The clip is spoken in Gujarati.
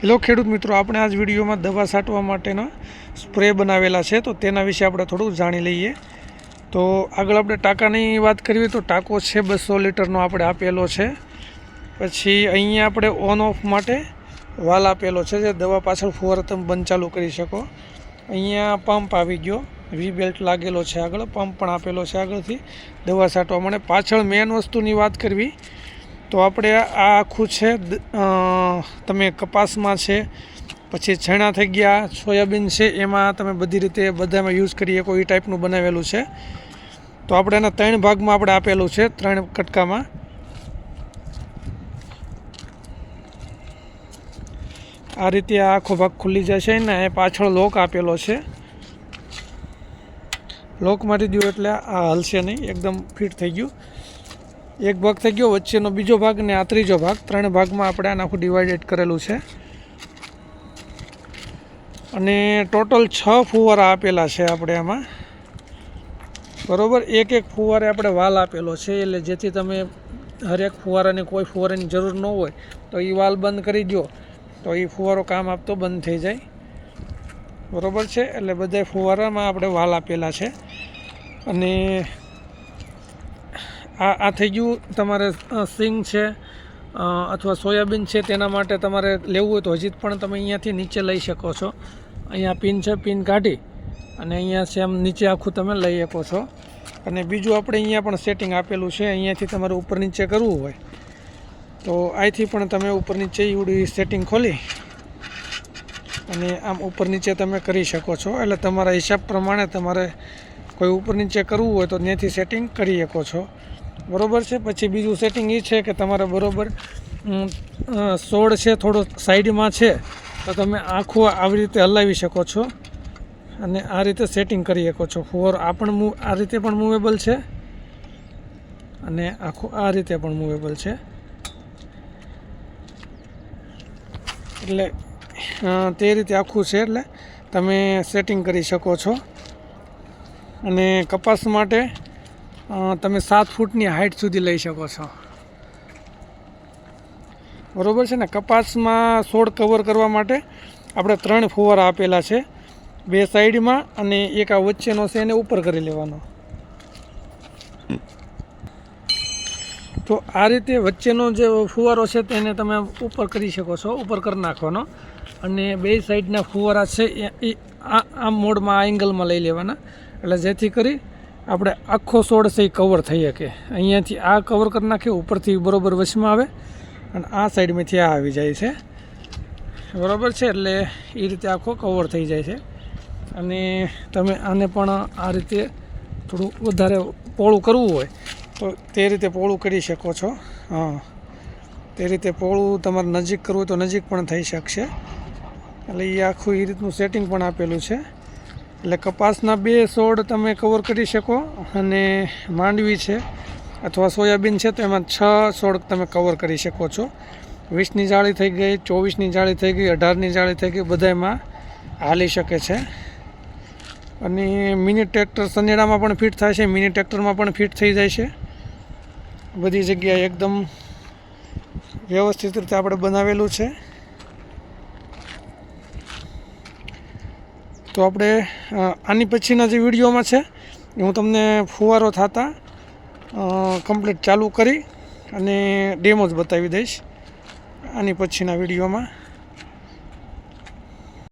હેલો ખેડૂત મિત્રો, આપણે આજ વિડીયોમાં દવા છાંટવા માટેના સ્પ્રે બનાવેલા છે, તો તેના વિશે આપણે થોડું જાણી લઈએ. તો આગળ આપણે ટાંકાની વાત કરીએ તો ટાંકો છે બસો લીટરનો આપણે આપેલો છે. પછી અહીંયા આપણે ઓન ઓફ માટે વાલ આપેલો છે, જે દવા પાછળ ફુવારા તમે બંધ ચાલુ કરી શકો. અહીંયા પંપ આવી ગયો વી બેલ્ટ લાગેલો છે આગળ પંપ પણ આપેલો છે આગળથી. દવા છાંટવા માટે પાછળ મેન વસ્તુની વાત કરવી તો આપણે આ આખું છે તમે કપાસમાં છે, પછી છણા થઈ ગયા, સોયાબીન છે, એમાં તમે બધી રીતે બધામાં યુઝ કરીએ, કોઈ ટાઈપનું બનાવેલું છે. તો આપણે એના ત્રણ ભાગમાં આપણે આપેલું છે, ત્રણ કટકામાં. આ રીતે આ આખો ભાગ ખુલ્લી જાય છે ને એ પાછળ લોક આપેલો છે. લોક મારી દો એટલે આ હલશે નહીં, એકદમ ફિટ થઈ ગયું. એક ભાગ થઈ ગયો, વચ્ચેનો બીજો ભાગ ને આ ત્રીજો ભાગ. ત્રણ ભાગમાં આપણે આને આખું ડિવાઇડેડ કરેલું છે. અને ટોટલ છ ફુવારા આપેલા છે આપણે આમાં. બરાબર? એક એક ફુવારે આપણે વાલ આપેલો છે, એટલે જેથી તમે હરેક ફુવારાને કોઈ ફુવારાની જરૂર ન હોય, તો એ વાલ બંધ કરી દો તો એ ફુવારો કામ આપતો બંધ થઈ જાય. બરાબર છે? એટલે બધા ફુવારામાં આપણે વાલ આપેલા છે. અને આ આ થઈ ગયું તમારે સિંગ છે અથવા સોયાબીન છે, તેના માટે તમારે લેવું હોય તો હજી પણ તમે અહીંયાથી નીચે લઈ શકો છો. અહીંયા પિન છે, પિન કાઢી અને અહીંયા છે આમ નીચે આખું તમે લઈ શકો છો. અને બીજું આપણે અહીંયા પણ સેટિંગ આપેલું છે, અહીંયાથી તમારે ઉપર નીચે કરવું હોય. તો અહીંથી પણ તમે ઉપર નીચે એવડી સેટિંગ ખોલી અને આમ ઉપર નીચે તમે કરી શકો છો. એટલે તમારા હિસાબ પ્રમાણે તમારે કોઈ ઉપર નીચે કરવું હોય તો ત્યાંથી સેટિંગ કરી શકો છો. બરોબર છે? પછી બીજું સેટિંગ એ છે કે તમારે બરોબર સોળ છે, થોડો સાઈડમાં છે, તો તમે આખું આવી રીતે હલાવી શકો છો અને આ રીતે સેટિંગ કરી શકો છો. ફોર આ પણ મૂવ આ રીતે પણ મૂવેબલ છે અને આખું આ રીતે પણ મૂવેબલ છે. એટલે તે રીતે આખું છે એટલે તમે સેટિંગ કરી શકો છો. અને કપાસ માટે તમે સાત ફૂટની હાઇટ સુધી લઈ શકો છો. બરાબર છે ને? કપાસમાં છોડ કવર કરવા માટે આપણે ત્રણ ફુવારા આપેલા છે. બે સાઈડમાં અને એક આ વચ્ચેનો છે, એને ઉપર કરી લેવાનો. તો આ રીતે વચ્ચેનો જે ફુવારો છે, તેને તમે ઉપર કરી શકો છો, ઉપર કરી નાખવાનો. અને બે સાઈડના ફુવારા છે, એ આ મોડમાં આ એંગલમાં લઈ લેવાના. એટલે જેથી કરી આપણે આખો છોડ એ કવર થઈ શકે. અહીંયાથી આ કવર કરી નાખીએ ઉપરથી બરોબર વચમાં આવે અને આ સાઈડમાંથી આ આવી જાય છે. બરાબર છે, એટલે એ રીતે આખો કવર થઈ જાય છે. અને તમે આને પણ આ રીતે થોડું વધારે પોળું કરવું હોય, તો તે રીતે પોળું કરી શકો છો. હા. તે રીતે પોળું તમારે નજીક કરવું હોય તો નજીક પણ થઈ શકશે. એટલે એ આખું એ રીતનું સેટિંગ પણ આપેલું છે. એટલે કપાસના બે છોડ તમે કવર કરી શકો અને માંડવી છે અથવા સોયાબીન છે તો એમાં છ છોડ તમે કવર કરી શકો છો. વીસની જાળી થઈ ગઈ, ચોવીસની જાળી થઈ ગઈ, અઢારની જાળી થઈ ગઈ બધામાં હાલી શકે છે. અને મિની ટ્રેક્ટર સનેડામાં પણ ફિટ થાય છે, મિની ટ્રેક્ટરમાં પણ ફિટ થઈ જાય છે. બધી જગ્યાએ એકદમ વ્યવસ્થિત રીતે આપણે બનાવેલું છે. તો આપણે આની પછીના જે વિડીયોમાં છે, એ હું તમને ફુવારો થતા કમ્પ્લીટ ચાલુ કરી અને ડેમો જ બતાવી દઈશ. આની પછીના વિડીયોમાં.